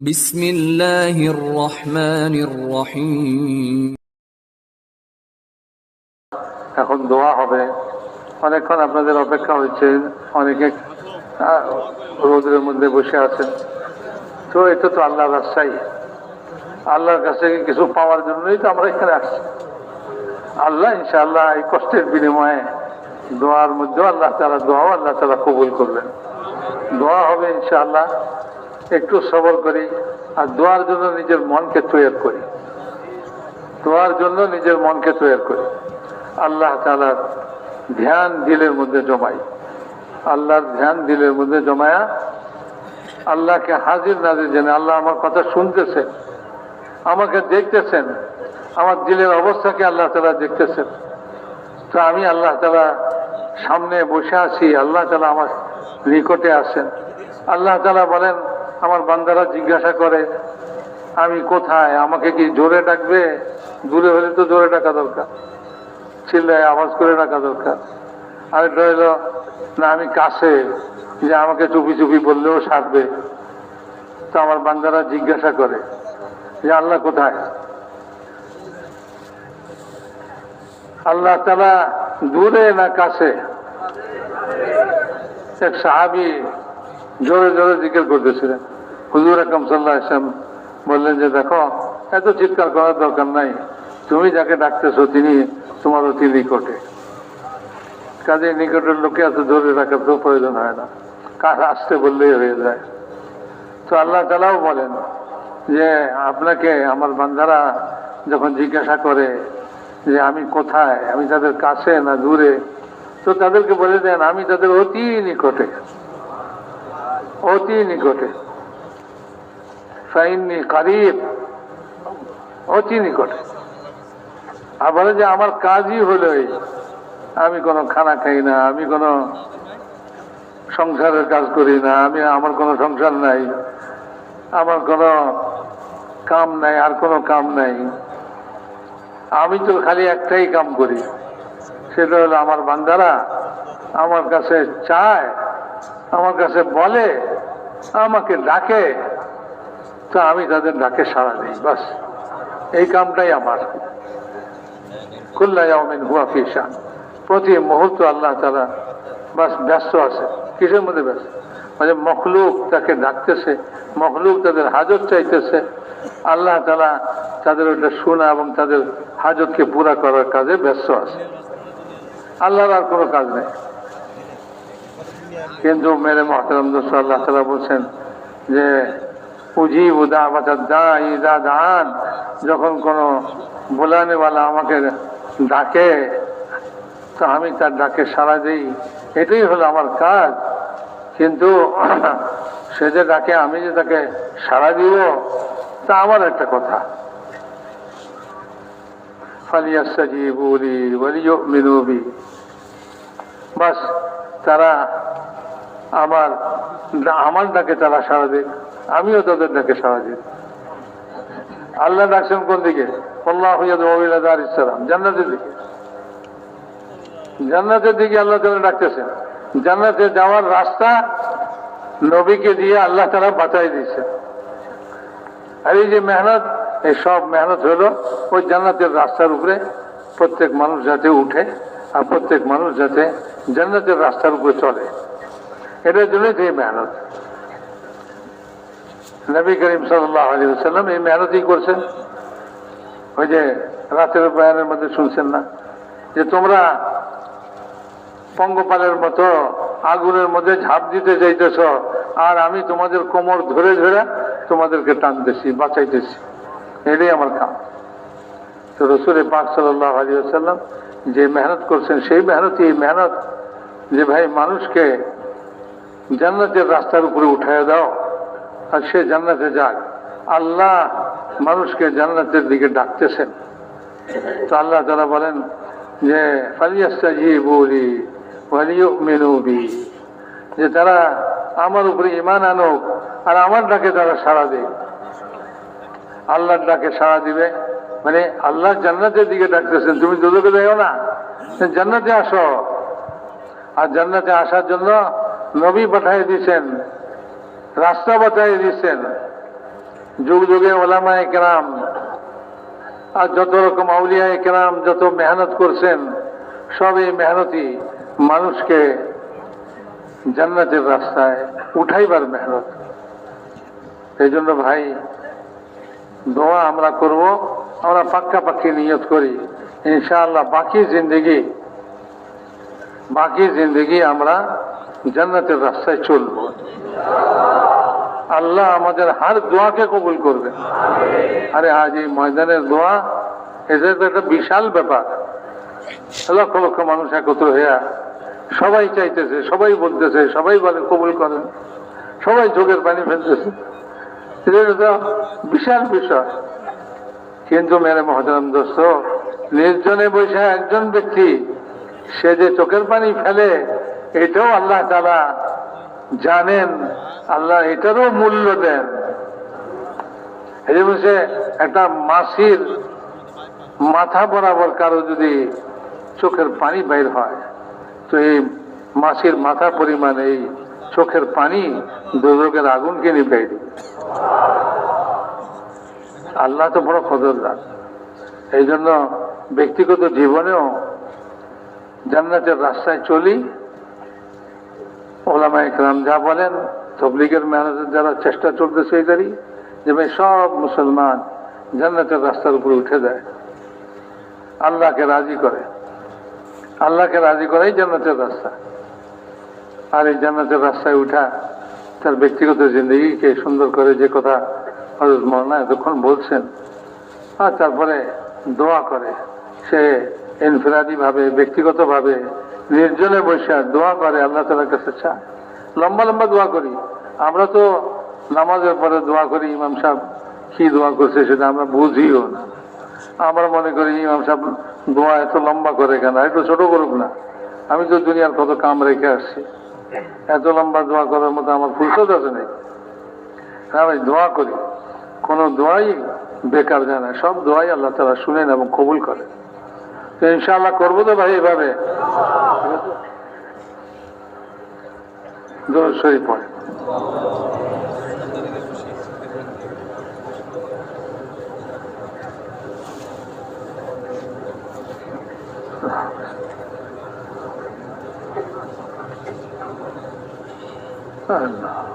বিসমিল্লাহির রহমানির রহিম। এখন দোয়া হবে। অনেকক্ষণ আপনাদের অপেক্ষা হয়েছে অনেকে রোদের মধ্যে বসে আছেন। তো এটা তো আল্লাহ রাস্তাই। আল্লাহর কাছে কিছু পাওয়ার জন্যই তো আমরা এখানে আসছি। আল্লাহ ইনশাআল্লাহ এই কষ্টের বিনিময়ে দোয়ার মধ্যেও আল্লাহ তারা দোয়াও আল্লাহ তারা কবুল করবেন। দোয়া হবে ইনশাআল্লাহ। একটু সবর করি আর দোয়ার জন্য নিজের মনকে তৈরি করি। দোয়ার জন্য নিজের মনকে তৈরি করি। আল্লাহ তালার ধ্যান দিলের মধ্যে জমাই। আল্লাহর ধ্যান দিলের মধ্যে জমায়া আল্লাহকে হাজির নাজির জেনে আল্লাহ আমার কথা শুনতেছেন, আমাকে দেখতেছেন, আমার দিলের অবস্থাকে আল্লাহ তালা দেখতেছেন। তো আমি আল্লাহ তালা সামনে বসে আছি, আল্লাহ তালা আমার নিকটে আসেন আল্লাহ তালা বলেন আমার বান্দারা জিজ্ঞাসা করে, আমি কোথায়? আমাকে কি জোরে ডাকবে? দূরে হলে তো জোরে ডাকা দরকার। চিল্লায় আওয়াজ করে ডাকা দরকার। আরেকটা হলো না, আমি কাছে। যে আমাকে চুপি চুপি বললেও সারবে। তো আমার বান্দারা জিজ্ঞাসা করে, যে আল্লাহ কোথায়? আল্লাহ তালা দূরে না কাছে? এক সাহাবি জোরে জোরে জিজ্ঞেস করতেছিলেন। হুজুর আকরম সাল্লাহ ইসলাম বললেন যে, দেখো, এত চিৎকার করার দরকার নাই। তুমি যাকে ডাকতেছো, তিনি তোমার অতি নিকটে। কাজে নিকটের লোকে এত জোরে রাখার তো প্রয়োজন হয় না। কার আসতে বললেই হয়ে যায়। তো আল্লাহ তালাও বলেন যে, আপনাকে, আমার বান্ধারা যখন জিজ্ঞাসা করে যে, আমি কোথায়? আমি তাদের কাছে না দূরে? তো তাদেরকে বলে দেন, আমি তাদের অতি নিকটে। অতি নিকটে। ফাইননি কারিব অতি নিকটে। আর বলে যে, আমার কাজই হলো আমি কোনো খানা খাই না, আমি কোনো সংসারের কাজ করি না, আমি, আমার কোনো সংসার নাই, আমার কোনো কাম নাই, আর কোনো কাম নাই। আমি তো খালি একটাই কাম করি। সেটা হলো আমার বান্দারা আমার কাছে চায়, আমার কাছে বলে আমাকে ডাকে, তো আমি তাদের ডাকে সাড়া দিই, বাস। এই কামটাই আমার। কুল্লাউমিন হুয়া ফিশান প্রতি মুহূর্ত আল্লাহ তারা বাস ব্যস্ত আছে। কিসের মধ্যে ব্যস্ত? মানে মখলুক তাকে ডাকতেছে, মখলুক তাদের হাজত চাইতেছে। আল্লাহ তালা তাদের ওটা শোনা এবং তাদের হাজতকে পুরা করার কাজে ব্যস্ত আছে। আল্লাহর আর কোনো কাজ নেই। কিন্তু মেরে মহতারাম আল্লাহ তালা বলছেন যে উজি উদা বাতার দা ইদা দান। যখন কোনো বোলানেওয়ালা আমাকে ডাকে, তো আমি তার ডাকে সাড়া দিই। এটাই হলো আমার কাজ। কিন্তু সে যে ডাকে, আমি যে তাকে সাড়া দিব, তা আমার একটা কথা। ফালিয়াসাজিবুলি ওয়ালিউমিনুবি বাস, তারা আমার আমার ডাকে তারা সারা দিক, আমিও তাদের ডাকে সারা দিই আল্লাহ ডাকছেন কোন দিকে? ইসলাম জান্নাতের দিকে। জান্নাতের দিকে আল্লাহ তালা ডাকতেছেন। জান্নাতে যাওয়ার রাস্তা নবীকে দিয়ে আল্লাহ তালা বাঁচাই দিয়েছে আর এই যে মেহনত, এই সব মেহনত হলো ওই জান্নাতের রাস্তার উপরে প্রত্যেক মানুষ যাতে উঠে আর প্রত্যেক মানুষ যাতে জান্নাতের রাস্তার উপরে চলে। এটার তো এই মেহনত। নবী করিম সাল্লাহ আলী সাল্লাম এই মেহনতই করছেন। ওই যে রাতের বয়ানের মধ্যে শুনছেন না? যে তোমরা পঙ্গপালের মতো আগুনের মধ্যে ঝাঁপ দিতে চাইতেছ আর আমি তোমাদের কোমর ধরে ধরে তোমাদেরকে টানতেছি, বাঁচাইতেছি। এটাই আমার কাম। তো রসুল পাক সাল্লাহ আলী সাল্লাম যে মেহনত করছেন, সেই মেহনতই এই মেহনত যে ভাই মানুষকে জান্নাতের রাস্তার উপরে উঠায় দাও, আর সে জান্নাতে যাক। আল্লাহ মানুষকে জান্নাতের দিকে ডাকতেছেন। তো আল্লাহ তারা বলেন যে যে তারা আমার উপরে ইমান আনুক, আর আমার ডাকে তারা সাড়া দেয় আল্লাহর ডাকে সাড়া দিবে। মানে আল্লাহ জান্নাতের দিকে ডাকতেছেন, তুমি দুদকে দেখো না। জান্নাতে আসো। আর জান্নাতে আসার জন্য নবী পাঠিয়ে দিয়েছেন রাস্তা বাতাই দিচ্ছেন যুগ যুগে ওলামা একরাম আর যত রকম আউলিয়া একরাম যত মেহনত করছেন সব এই মেহনতি মানুষকে জান্নাতের রাস্তায় উঠাইবার মেহনত। এই জন্য ভাই, দোয়া আমরা করব, আমরা পাক্কা পাক্কি নিয়ত করি। ইনশাআল্লাহ বাকি জিন্দগি বাকি জিন্দগি আমরা জান্নাতের রাস্তায় চলব। আল্লাহ আমাদের হার দোয়াকে কবুল করবে আরে আজ এই ময়দানের দোয়া এটা তো একটা বিশাল ব্যাপার। লক্ষ লক্ষ মানুষ একত্র হইয়া সবাই চাইতেছে, সবাই বলতেছে, সবাই বলে কবুল করেন। সবাই চোখের পানি ফেলতেছে। এটা তো বিশাল বিষয়। কিন্তু মেরে মহতরম দোস্ত, নির্জনে বসে একজন ব্যক্তি, সে যে চোখের পানি ফেলে এটাও আল্লাহ তালা জানেন, আল্লাহ এটারও মূল্য দেন। যে একটা মাসির মাথা বরাবর কারও যদি চোখের পানি বাইর হয়, তো এই মাসির মাথা পরিমাণ এই চোখের পানি দুর্যোগের আগুনকে দেবে। আল্লাহ তো বড় কদরদার। এই জন্য ব্যক্তিগত জীবনেও জান্নাতের রাস্তায় চলি ওলামা ইকরাম যা বলেন, তবলিগের মেহনতের যারা চেষ্টা চলতেছে এটারই যে ভাই সব মুসলমান জান্নাতের রাস্তার উপরে উঠে যায়। আল্লাহকে রাজি করে। আল্লাহকে রাজি করাই জান্নাতের রাস্তা। আর এই জান্নাতের রাস্তায় উঠা তার ব্যক্তিগত জিন্দগিকে সুন্দর করে যে কথা হজরত মৌলানা এতক্ষণ বলছেন, আর তারপরে দোয়া করে। সে ইনফিরাদি ভাবে ব্যক্তিগতভাবে নির্জনে বসে দোয়া করে, আল্লাহ তালার কাছে চায়। লম্বা লম্বা দোয়া করি। আমরা তো নামাজের পরে দোয়া করি, ইমাম সাহেব কি দোয়া করছে সেটা আমরা বুঝিও না। আমরা মনে করি ইমাম সাহেব দোয়া এত লম্বা করে কেন? একটু ছোট করুক না। আমি তো দুনিয়ার কত কাম রেখে আসছি। এত লম্বা দোয়া করার মতো আমার ফুলসত আছে নাকি? হ্যাঁ ভাই, দোয়া করি। কোনো দোয়াই বেকার যায় না। সব দোয়াই আল্লাহ তারা শুনেন এবং কবুল করে তো ইনশাআল্লাহ করব তো ভাই এভাবে। শরীফ পড়ে। আল্লাহ।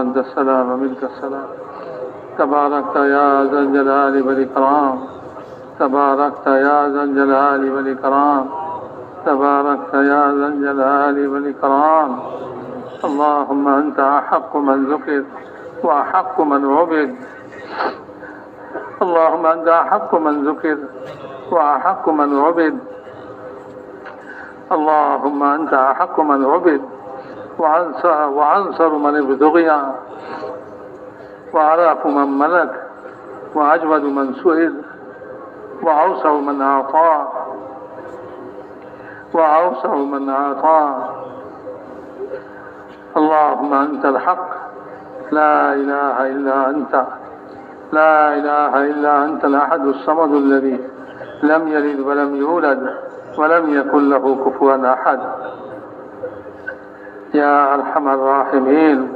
انت السلام ومنك السلام. تباركت يا ذا الجلال والإكرام. تباركت يا ذا الجلال والإكرام. تباركت يا ذا الجلال والإكرام. اللهم أنت أحق من ذكر وأحق من عبد. اللهم أنت أحق من ذكر وأحق من عبد. اللهم أنت أحق من عبد. وعنصر, من ابتغي وعرف من ملك وأجود من سئل وأوسع من أعطى وأوسع من أعطى. اللهم أنت الحق. لا إله إلا أنت. لا إله إلا أنت الأحد الصمد الذي لم يلد ولم يولد ولم يكن له كفوا أحد. يا أرحم الراحمين.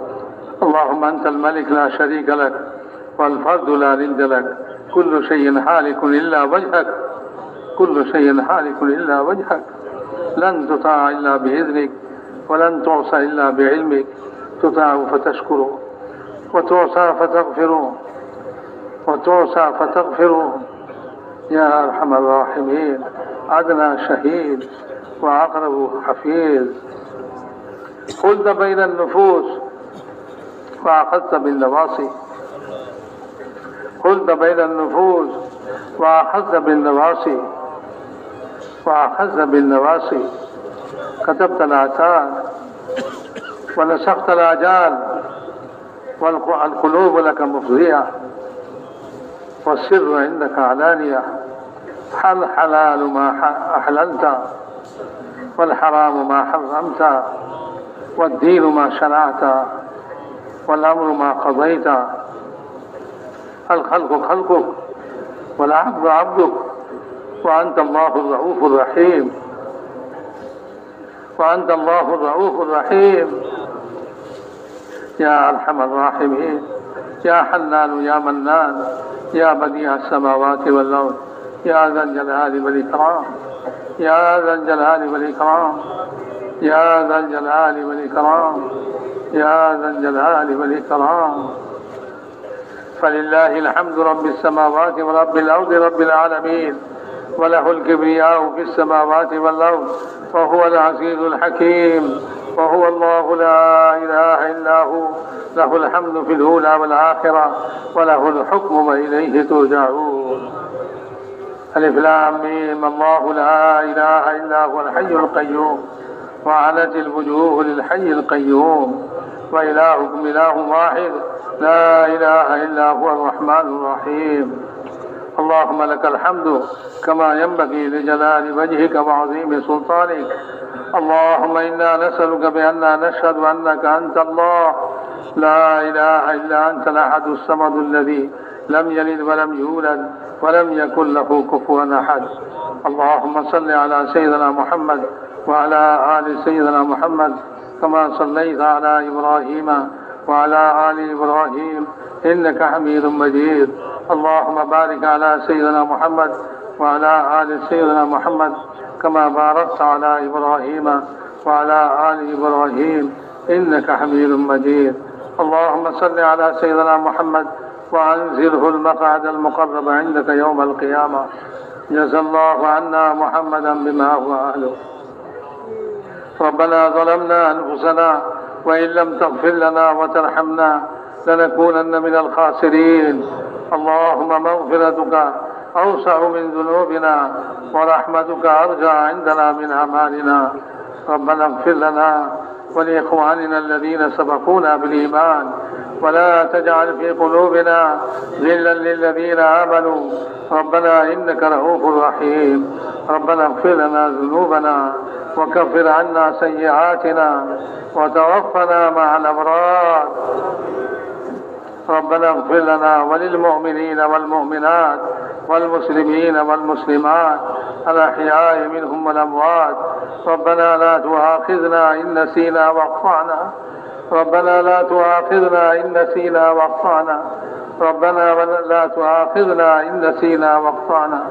اللهم أنت الملك لا شريك لك والفرد لا ند لك. كل شيء حالك إلا وجهك. كل شيء حالك إلا وجهك. لن تطاع إلا بإذنك ولن تعصى إلا بعلمك. تطاع فتشكر وتعصى فتغفر وتعصى فتغفر. يا أرحم الراحمين. أدنى شهيد وأقرب حفيظ. قلت بين النفوس وأخذت بالنواصي. قلت بين النفوس وأخذت بالنواصي. وأخذت بالنواصي. كتبت الآثار. ونسخت الآجال. والقلوب لك مفضية والسر عندك علانية. الحلال ما أحللت؟ والحرام ما حرمت؟ والدين ما شرعت والأمر ما قضيت. الخلق خلقك والعبد عبدك وأنت الله الرؤوف الرحيم. وأنت الله الرؤوف الرحيم. يا أرحم الراحمين. يا حنان يا منان. يا بديع السماوات والأرض. يا ذا الجلال والإكرام. يا ذا الجلال والإكرام. يا ذا الجلال والإكرام يا ذا الجلال والإكرام. فلله الحمد رب السماوات ورب الأرض رب العالمين وله الكبرياء في السماوات والأرض وهو العزيز الحكيم وهو الله لا إله إلا هو له الحمد في الأولى والآخرة وله الحكم وإليه ترجعون. ألف لام ميم الله لا إله إلا هو الحي القيوم. وعنت الوجوه للحي القيوم وإلهكم إله واحد. لا إله إلا هو الرحمن الرحيم. اللهم لك الحمد كما ينبغي لجلال وجهك وعظيم سلطانك. اللهم إنا نسألك بأننا نشهد أنك أنت الله. لا إله إلا أنت الأحد الصمد الذي لم يلد ولم يولد. ولم يكن له كفوا أحد. اللهم صل على سيدنا محمد وعلى آل سيدنا محمد كما صليت على إبراهيم وعلى آل إبراهيم إنك حميد مجيد. اللهم بارك على سيدنا محمد وعلى آل سيدنا محمد كما باركت على إبراهيم وعلى آل إبراهيم إنك حميد مجيد. اللهم صل على سيدنا محمد وأنزله المقعد المقرب عندك يوم القيامة. جزى الله عنا محمدا بما هو أهله. ربنا ظلمنا أنفسنا وإن لم تغفر لنا وترحمنا لنكونن من الخاسرين. اللهم مغفرتك أوسع من ذنوبنا ورحمتك أرجى عندنا من أعمالنا ربنا اغفر لنا ولإخواننا الذين سبقونا بالإيمان. ولا تجعل في قلوبنا غلا للذين آمنوا. ربنا إنك رؤوف رحيم. ربنا اغفر لنا ذنوبنا وكفر عنا سيئاتنا وتوفنا مع الأبرار. ربنا اغفر لنا وللمؤمنين والمؤمنات والمسلمين والمسلمات الأحياء منهم والأموات. ربنا لا تؤاخذنا إن نسينا واخطأنا. ربنا لا تؤاخذنا إن نسينا واخطأنا. ربنا لا تؤاخذنا إن نسينا واخطأنا.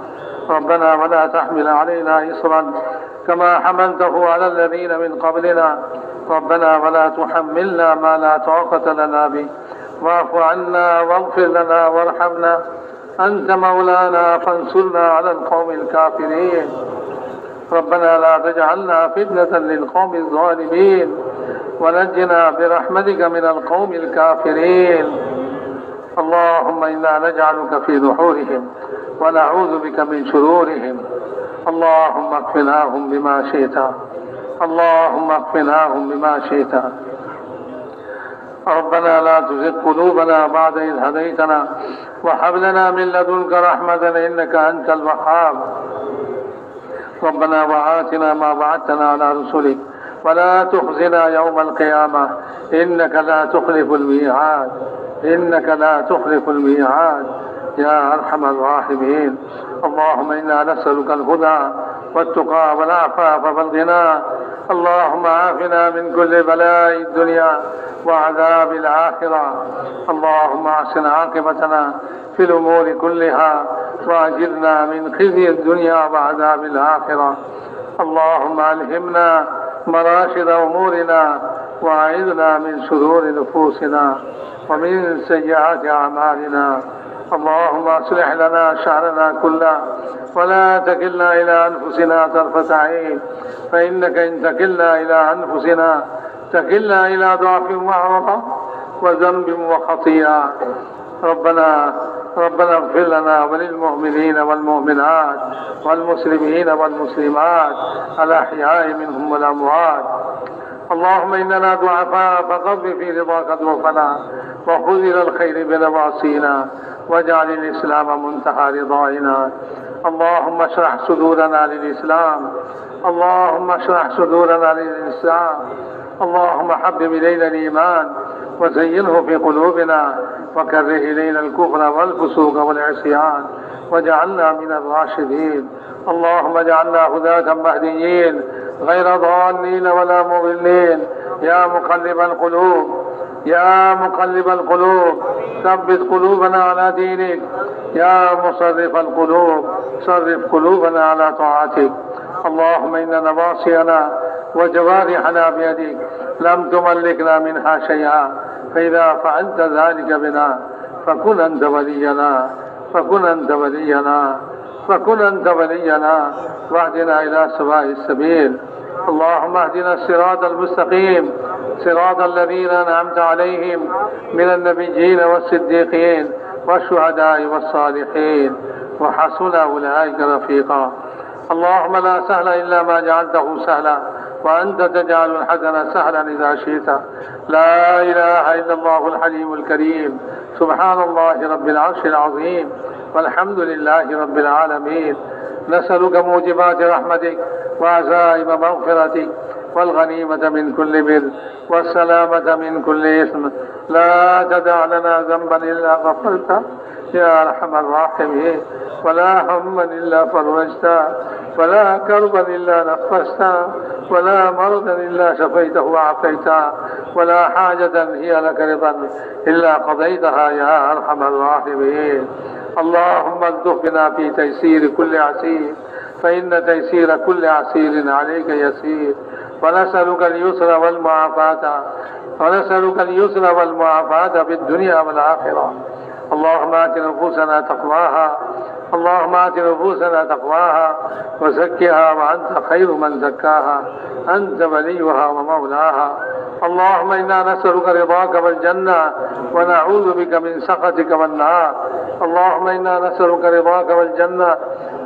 ربنا ولا تحمل علينا إصرا كما حملته على الذين من قبلنا. ربنا ولا تحملنا ما لا طاقة لنا به. واعف عنا واغفر لنا وارحمنا. أنت مولانا فانصرنا على القوم الكافرين. ربنا لا تجعلنا فتنة للقوم الظالمين. ونجنا برحمتك من القوم الكافرين. اللهم إنا نجعلك في نحورهم ونعوذ بك من شرورهم. اللهم اكفناهم بما شئت. اللهم اكفناهم بما شئت. ربنا لا تزغ قلوبنا بعد إذ هديتنا وهب لنا من لدنك رحمة إنك أنت الوهاب. ربنا وآتنا ما وعدتنا على رسلك ولا تخزنا يوم القيامة. إنك لا تخلف الميعاد. إنك لا تخلف الميعاد. يا أرحم الراحمين. اللهم إنا نسألك الهدى والتقى والعفاف والغنى. اللهم عافنا من كل بلاء الدنيا وعذاب الآخرة. اللهم أحسن عاقبتنا في الأمور كلها وأجرنا من خزي الدنيا وعذاب الآخرة. اللهم ألهمنا مراشد أمورنا وأعذنا من شرور نفوسنا ومن سيئات أعمالنا. اللهم اصلح لنا شعرنا كله ولا تكلنا إلى أنفسنا طرفة عين فإنك إن تكلنا إلى أنفسنا تكلنا إلى ضعف وعرضة وذنب وخطيئة. ربنا ربنا اغفر لنا وللمؤمنين والمؤمنات والمسلمين والمسلمات الأحياء منهم والأموات. اللهم إننا ضعفاء فقض في رضاك ضعفنا وخذ إلى الخير بنواصينا. واجعل الإسلام منتهى رضائنا. اللهم اشرح صدورنا للإسلام. اللهم اشرح صدورنا للإسلام. اللهم حبب إلينا الإيمان وزينه في قلوبنا وكره إلينا الكفر والفسوق والعصيان واجعلنا من الراشدين. اللهم اجعلنا هداة مهديين غير ضالين ولا مضلين. يا مقلب القلوب يا مقلب القلوب ثبت قلوبنا على دينك. يا مصرف القلوب صرف قلوبنا على طاعتك. اللهم إن نواصينا وجوارحنا بيدك. لم تملكنا منها شيئا فإذا فعلت ذلك بنا فكن أنت ولينا. فكن أنت ولينا. فكن أنت ولينا. واهدنا إلى سواء السبيل. اللهم اهدنا الصراط المستقيم. صراط الذين أنعمت عليهم من النبيين والصديقين والشهداء والصالحين. وحسن أولئك رفيقا. اللهم لا سهل إلا ما جعلته سهلا وأنت تجعل الحزن سهلا إذا شئت. لا إله إلا الله الحليم الكريم. سبحان الله رب العرش العظيم. والحمد لله رب العالمين. نسألك موجبات رحمتك وعزائم مغفرتك. والغنيمة من كل بر والسلامة من كل إثم لا تدع لنا ذنبا إلا غفرته يا أرحم الراحمين. ولا هما إلا فرجته. ولا كربا إلا نفسته. ولا مرضا إلا شفيته وعافيته. ولا حاجة هي لك رضا إلا قضيتها يا أرحم الراحمين. اللهم بنا في تيسير كل عسير. فإن تيسير كل عسير عليك يسير. ونسألك اليسر والمعافاة. ونسألك اليسر والمعافاة في الدنيا والآخرة. اللهم آت نفوسنا تقواها. اللهم آت نفوسنا تقواها وزكها وأنت خير من زكاها. أنت وليها ومولاها. اللهم إنا نسألك رضاك والجنة ونعوذ بك من سخطك والنار. اللهم إنا نسألك رضاك والجنة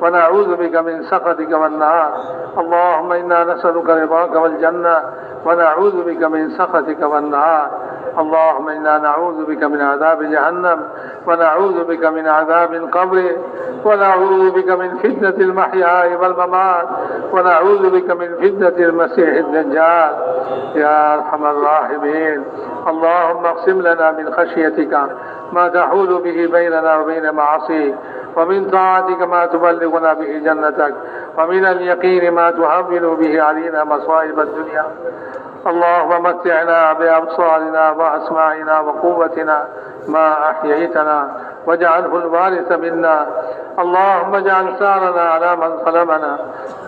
ونعوذ بك من سخطك والنار. اللهم إنا نسألك رضاك والجنة ونعوذ بك من سخطك والنار. اللهم إنا نعوذ بك من عذاب جهنم ونعوذ بك من عذاب القبر. ونعوذ بك من فتنة المحيا والممات ونعوذ بك من فتنة المسيح الدجال. يا أرحم الراحمين اللهم اقسم لنا من خشيتك ما تحول به بيننا وبين معصيك ومن طاعتك ما تبلغنا به جنتك ومن اليقين ما تهون به علينا مصائب الدنيا. اللهم متعنا بأبصارنا وأسماعنا وقوتنا ما أحييتنا واجعله الوارث منا. اللهم اجعل ثارنا على من ظلمنا.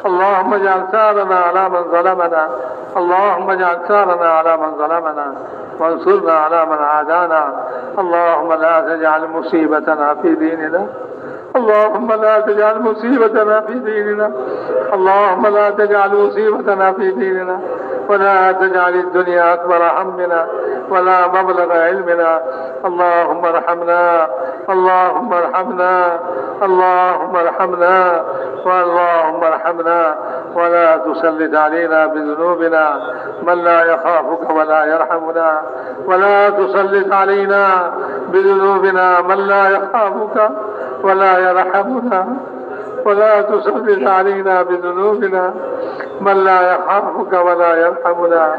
اللهم اجعل ثارنا على من ظلمنا. اللهم اجعل ثارنا على من ظلمنا. وانصرنا على من عادانا. اللهم لا تجعل مصيبتنا في ديننا. اللهم لا تجعل مصيبتنا في ديننا. اللهم لا تجعل مصيبتنا في ديننا. ولا تجعل الدنيا أكبر همنا ولا مبلغ علمنا. اللهم ارحمنا اللهم ارحمنا اللهم ارحمنا واللهم ارحمنا. ولا تسلط علينا بذنوبنا من لا يخافك ولا يرحمنا. ولا تسلط علينا بذنوبنا من لا يخافك ولا يرحمنا. ولا تسلط علينا بذنوبنا من لا يخافك ولا يرحمنا.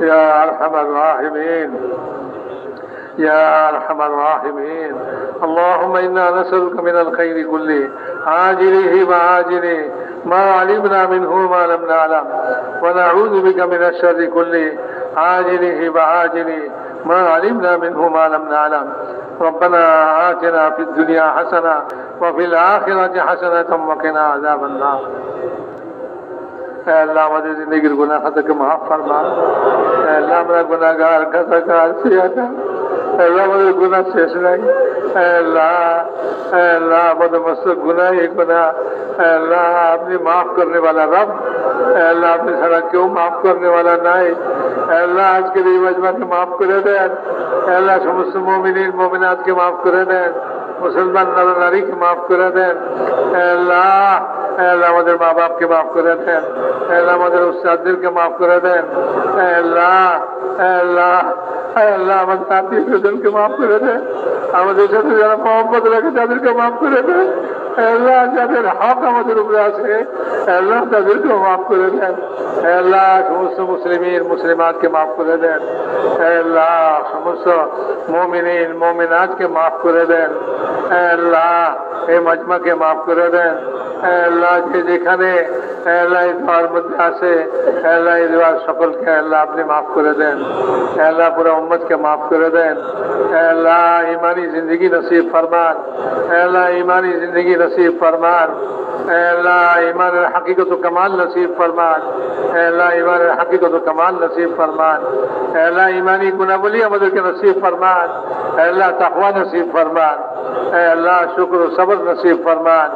يا أرحم الراحمين. يا أرحم الراحمين. اللهم إنا نسألك من الخير كله. عاجله وعاجله ما علمنا منه ما لم نعلم. ونعوذ بك من الشر كله. عاجله وعاجله ما علمنا منه ما لم نعلم. ربنا آتنا في الدنيا حسنة وفي الآخرة حسنة وقنا عذاب النار. اے اللہ ہماری زندگی گناہ خطر کے معاف فرما اے اللہ ہمارا گناہ گار کا سرکار سے عطا معاف اللہ آپ نے سارا مومنات کے معاف کرے مسلمان ناری کے معاف کرے دین اے اللہ আল্লাহ আমাদের মা বাপকে মাফ করে দেন। আল্লাহ আমাদের উস্তাদদেরকে মাফ করে দেন। আল্লাহ আল্লাহ আল্লাহ আমাদের আত্মীয় স্বজনকে মাফ করে দেন। আমাদের সাথে যারা মোহাম্মদ রাখে তাদেরকে মাফ করে দেন। আল্লাহ যাদের হক আমাদের উপরে আছে আল্লাহ তাদেরকেও মাফ করে দেন। আল্লাহ সমস্ত মুসলিমের মুসলিমাতকে মাফ করে দেন। আল্লাহ সমস্ত মমিনীন, মমিনাতকে মাফ করে দেন। আল্লাহ এই মজমাকে মাফ করে দেন। আল্লাহ যেখানে আল্লাহ এই মধ্যে আসে আল্লাহ দোয়ার সকলকে আল্লাহ আপনি মাফ করে দেন। আল্লাহ পুরো উম্মতকে মাফ করে দেন। আল্লাহ ইমানি জিন্দগি নসিব ফরমান। আল্লাহ ইমানি জিন্দগি নসিব ফরমান। আল্লাহ ইমানের হাকিকত কামাল নসিব ফরমান। আল্লাহ ইমানের হাকিকত কামাল নসিব ফরমান। আল্লাহ ইমানি গুণাবলী আমাদেরকে নসিব ফরমান। আল্লাহ তাকওয়া নসিব ফরমান। আল্লাহ শুক্র ও সবর নসিব ফরমান।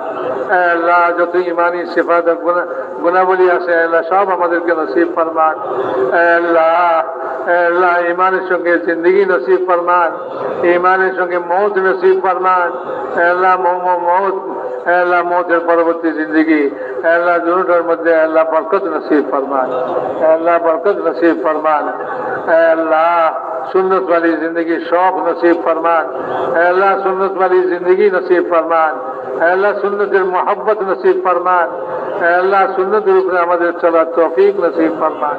আল্লাহ যত ইমানি, সিফাত গুণা- গুণাবলী আছে এ আল্লাহ সব আমাদেরকে নসিব ফরমান এ আল্লাহ এ আল্লাহ ইমানের সঙ্গে জিন্দগি নসিব ফরমান ইমানের সঙ্গে মৌত নসিব ফরমান এ আল্লাহ মৌ- মৌ- মৌত এ আল্লাহ মৌতের পরবর্তী জিন্দগি এ আল্লাহ দুটার মধ্যে এ আল্লাহ বরকত নসিব ফরমান এ আল্লাহ বরকত নসিব ফরমান এ আল্লাহ সুন্নত वाली जिंदगी शौक नसीब फरमान ए अल्लाह सुन्नत वाली जिंदगी नसीब फरमान আল্লাহ সুন্নতের মোহাব্বত নসিব ফরমান। আল্লাহ সুন্নতের উপরে আমাদের চলার তৌফিক নসিব ফরমান।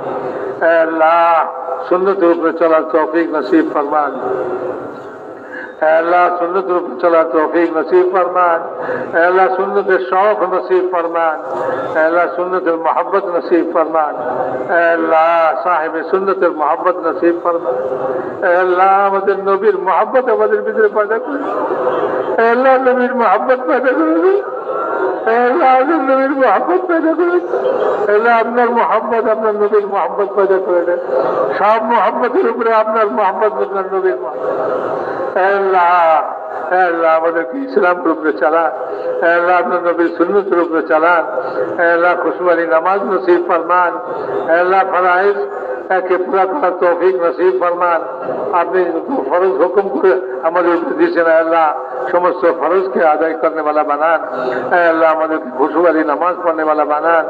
আল্লাহ সুন্নতের উপরে চলার তৌফিক নসিব ফরমান। আল্লাহ সুন্নত রূপ চলা তৌফিক নসিব ফরমান। আল্লাহ সুন্নতের শখ নসিব ফরমান। আল্লাহ সুন্নতের মোহাম্মত নসিব ফরমান। আল্লাহ সাহেব সুন্নতের মোহাম্মত নসিব ফরমান। আল্লাহ আমাদের নবীর মোহাম্মত আমাদের ভিতরে পয়দা করে। আল্লাহ নবীর মোহব্বত পয়দা করে দিন। এ আল্লাহ নবীর মোহব্বত পয়দা করে দিন। এ আল্লাহ আপনার মোহাম্মদ আপনার নবীর মোহাম্মত পয়দা করে সব মোহাম্মতের উপরে আপনার মোহাম্মদ আপনার নবীর মোহাম্মদ আল্লাহ আমাদেরকে ইসলাম রূপে চালান? আল্লাহ আপনার নবীর সুন্নত রূপে চালান? আল্লাহ খুশবানি নামাজ নসিব ফরমান? ফরাইজ একে পুরা করার তৌফিক নসিব ফরমান আপনি ফরজ হুকুম করে আমাদের উপরে দিয়েছেন আল্লাহ সমস্ত ফরজকে আদায় করনে वाला বানান আল্লাহ আমাদেরকে খুশবানি নামাজ পড়নে वाला বানান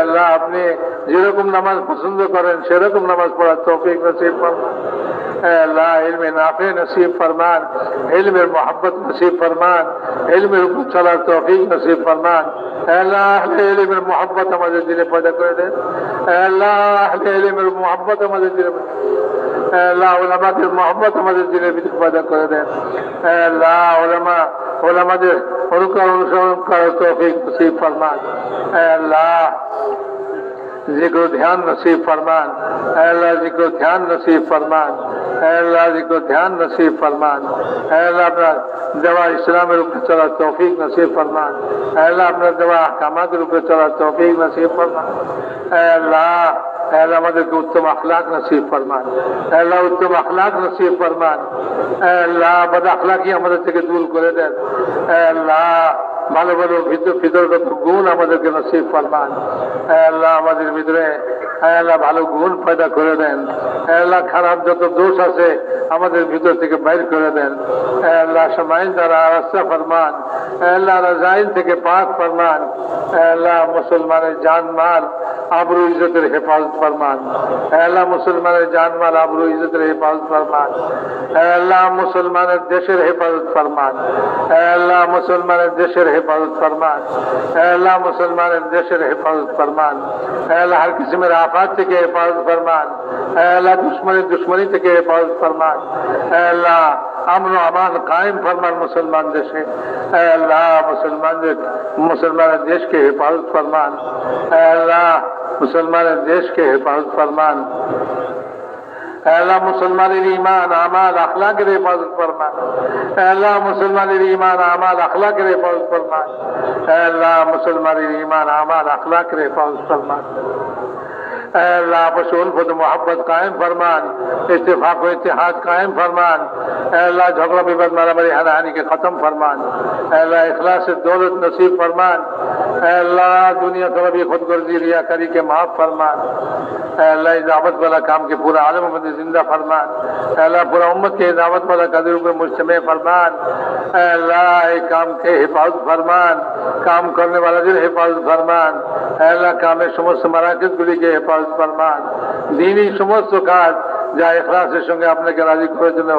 আল্লাহ আপনি যেরকম নামাজ পছন্দ করেন সেরকম নামাজ পড়ার তৌফিক নসিব ফরমান اے اللہ علم نافع نصیب فرمان علم محبت نصیب فرمان علم رکن توفیق نصیب فرمان۔ اے اللہ علم محبت ہمارے دل پیدا کر دے۔ اے اللہ علم محبت ہمارے دل اے اللہ علماء کی محبت ہمارے دل پیدا کر دے۔ اے اللہ علماء علماء ان کا ان کا توفیق نصیب فرمان۔ اے اللہ जिक्र ध्यान नसीब फरमान। अल्लाह, जिक्र ध्यान नसीब फरमान। अल्लाह, जिक्र ध्यान नसीब फरमान। अल्लाह अपना দেওয়া ইসলামের উপরে চলার তৌফিক নসিব ফরমান আল্লাহ আপনার দেওয়া কামাতের উপরে চলার তৌফিক নসিব ফরমান আল্লাহ আল্লাহ আমাদেরকে উত্তম আখলাক নসিব ফরমান আল্লাহ উত্তম আখলাক নসিব ফরমান আল্লাহ বদ আখলাকি আমাদের থেকে দূর করে দেন আল্লাহ ভালো ভালো ভিতরগত গুণ আমাদেরকে নসিব ফরমান আল্লাহ আমাদের ভিতরে আল্লাহ ভালো গুণ পয়দা করে দেন আল্লাহ খারাপ যত দোষ আছে আমাদের ভিতর থেকে বাইর করে দেন আল্লাহ সমাইন দ্বারা রাস্তা ফরমান আল্লাহ রাজাইন থেকে পাক ফরমান আল্লাহ মুসলমানের জান মাল আবরু ইজ্জতের হেফাজত ফরমান আল্লাহ মুসলমানের জান মাল আবরু ইজ্জতের হেফাজত ফরমান আল্লাহ মুসলমানের দেশের হেফাজত ফরমান আল্লাহ মুসলমানের দেশের হেফাজত ফরমান আল্লাহ মুসলমানের দেশের হেফাজত ফরমান আল্লাহ হর কিসমের آفات سے کے حفاظت فرمان اے اللہ دشمنی دشمنی سے کے حفاظت فرمان اے اللہ امن و امان قائم فرمان مسلمان دیش اے اللہ مسلمان دیش مسلمان دیش کے حفاظت فرمان اے اللہ مسلمان دیش کے حفاظت فرمان اے اللہ مسلمان ایمان اعمال اخلاق کے حفاظت فرما اے اللہ مسلمان ایمان اعمال اخلاق کے حفاظت فرما اے اللہ مسلمان ایمان اعمال اخلاق کے حفاظت فرما अल्लाह रसूल खुद मोहब्बत कायम फरमान इतफाक़ इतिहाद कायम फरमान अल्लाह झगड़ा विबद मारामारी हानाहानी के ख़त्म फरमान अल्लाह इखलास से दौलत नसीब फरमान अल्लाह दुनिया को भी खुद गर्जी रिया करी के माफ़ फरमान अल्लाह इजावत वाला काम के पूरा आलम बंद जिंदा फरमान अल्लाह पूरा उम्मत के इजावत वाला कदर में मुश्तम फरमान अल्लाह काम के हिफाजत फरमान काम करने वाला दिन हिफाजत फरमान अल्लाह कामें समस्त मराकज गुली के हिफाजत ফরমান দিনই সমস্ত কাজ যা এখলাসের সঙ্গে আপনাকে রাজি করার জন্য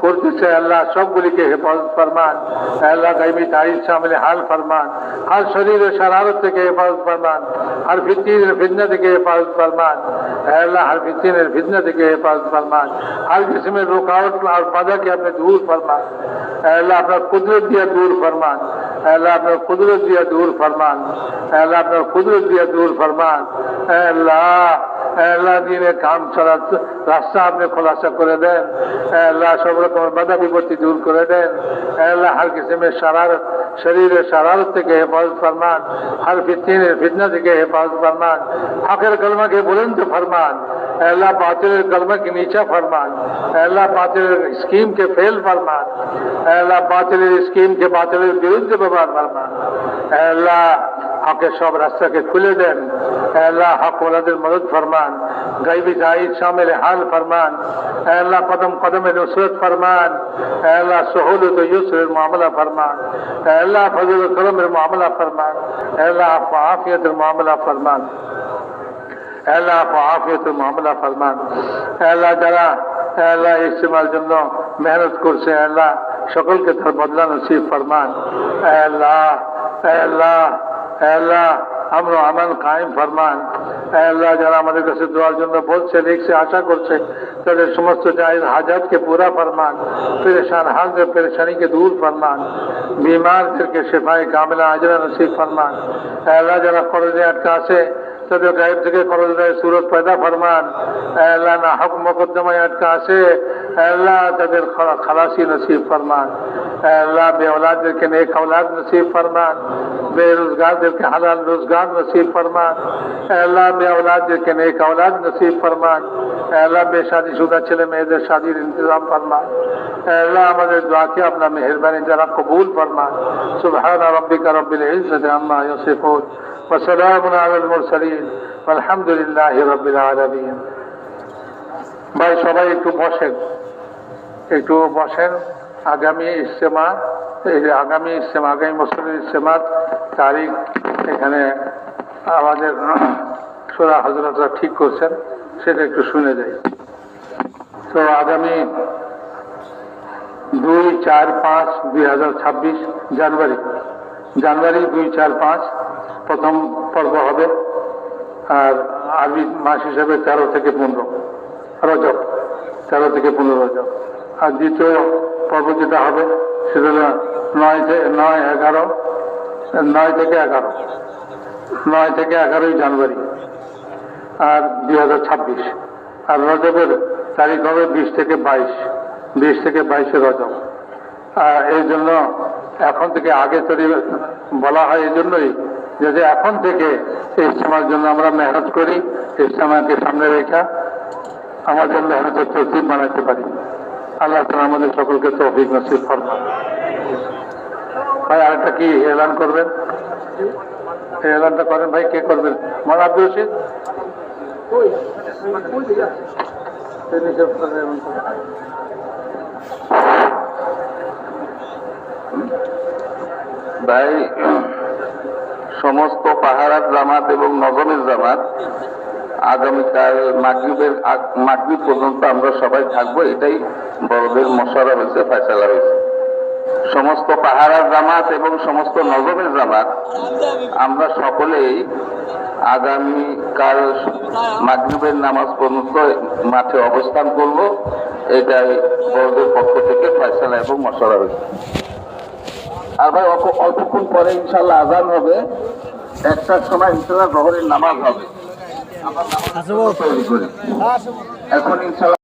করতেছে, আল্লাহ সবগুলিকে হেফাজত ফরমান। আল্লাহ দাইমি তারিফ সামলে হাল ফরমান। হাল শরীর ও সারারত থেকে হেফাজত ফরমান। হার ফিতিনের ভিন্ন থেকে হেফাজত ফরমান। আল্লাহ হার ফিতিনের ভিন্ন থেকে হেফাজত ফরমান। হার কিসমের রুকাওয়াট আর বাধাকে আপনি দূর ফরমান। আল্লাহ আপনার কুদরত দিয়ে দূর ফরমান। আল্লাহ আপনার কুদরত দিয়ে দূর ফরমান। আল্লাহ আপনার কুদরত দিয়ে দূর ফরমান। আল্লাহ আল্লাহ দিনে কাম চলার রাস্তা আপনি খোলাসা করে দেন আল্লাহ সব রকমের বাধা বিপত্তি দূর করে দেন আল্লাহ হর কিসমের শারারত শরীরের শারারত থেকে হেফাজত ফরমান হর ফিতনের ফিতনা থেকে হেফাজত ফরমান হকের কলমাকে বুলন্দ ফরমান अल्लाह बातिल कलम के नीचा फरमान अल्लाह बातिल स्कीम के फेल फरमान अल्लाह बातिल स्कीम के बातिल विरुद्ध اے اللہ حق و دل مدد فرمان غیب جائز شامل حال فرمان اے اللہ قدم قدم نصرت فرمان اے اللہ سہولت و یسر معاملہ فرمان اے اللہ فضل و کرم معاملہ فرمان اے اللہ عافیت معاملہ فرمان اے اللہ آپ آفیت معاملہ فرمان اے اللہ جرا اے اللہ استعمال جنوں محنت کر سے اے اللہ شکل کے طرف بدلہ نصیب فرمان اے اللہ اے اللہ اے اللہ আমরা আমাল কায়েম ফরমান। আল্লাহ যারা আমাদের কাছে দোয়ার জন্য বলছে, লিখছে, আশা করছে, তাদের সমস্ত জায়েজ হাজাতকে পুরা ফরমান, পরেশান হালদের পরেশানিকে দূর ফরমান বিমারদেরকে শেফাই কামলা আজরা নসিব ফরমান। আল্লাহ যারা করজে আটকা আছে, তাদের গায়েব থেকে করজ দেয় সুরত পয়দা ফরমান। আল্লাহ না হক মকদ্দমায় আটকা আছে اے اللہ اگر خلاصی نصیب فرما. اے اللہ بے أولاد دل کے نیک أولاد نصیب فرما. بے روزگار دل کے حلال روزگار نصیب فرما. اے اللہ بے أولاد دل کے نیک أولاد نصیب فرما. اے اللہ بے شادی شدہ چلے میں میرے شادی انتظام فرما. اے اللہ ہمارے دعا کے اپنا مہربانی ذرا قبول فرما. سبحان ربک رب العزت عما یصفون. وسلام علی المرسلین. والحمد لله رب العالمين ভাই সবাই تو বসেন একটু বসেন আগামী ইস্তেমা আগামী ইস্তেমা আগামী বছরের ইস্তেমার তারিখ এখানে আমাদের সোরা হজরতরা ঠিক করছেন, সেটা একটু শুনে যাই। তো আগামী দুই চার পাঁচ দুই হাজার ছাব্বিশ জানুয়ারি। জানুয়ারি দুই চার পাঁচ, প্রথম পর্ব হবে, আর আরবি মাস হিসাবে তেরো থেকে পনেরো, রজব, তেরো থেকে পনেরো রজব। আর দ্বিতীয় পর্ব যেটা হবে, সেটা নয় থেকে নয় এগারো, নয় থেকে এগারো। নয় থেকে এগারোই জানুয়ারি, আর দুই হাজার ছাব্বিশ। আর রজবের তারিখ হবে বিশ থেকে বাইশ, বিশ থেকে বাইশে রজব। আর এই জন্য এখন থেকে আগে তৈরি, বলা হয় এই জন্যই যে যে এখন থেকে ইজতেমার জন্য আমরা মেহনত করি ইজতেমাকে সামনে রেখা আমাদের মেহনতের তৌফিক বানাতে পারি। আল্লাহ তালা আমাদের সকলকে তৌফিক নসিব ফরমান ভাই, আরেকটা কি এলান করবেন? এলানটা করেন ভাই, কে করবেন? মন আব্দুল রশিদ। ভাই, সমস্ত পাহারাত জামাত এবং নজমের জামাত আগামীকাল মাগরীবের মাগরিব পর্যন্ত আমরা সবাই থাকব, এটাই বড়দের মশারা হয়েছে ফয়সালা হয়েছে সমস্ত পাহারার জামাত এবং সমস্ত নজমের জামাত, আমরা সকলেই আগামীকাল মাগরীবের নামাজ পর্যন্ত মাঠে অবস্থান করব, এটাই বড়দের পক্ষ থেকে ফয়সালা এবং মশারা হয়েছে আর ভাই অল্পক্ষণ পরে ইনশাল্লাহ আজান হবে। একটার সময় ইনশাল্লাহ জহরের নামাজ হবে আমরা নামাজ তৈরি করি এখন ইনশাল্লাহ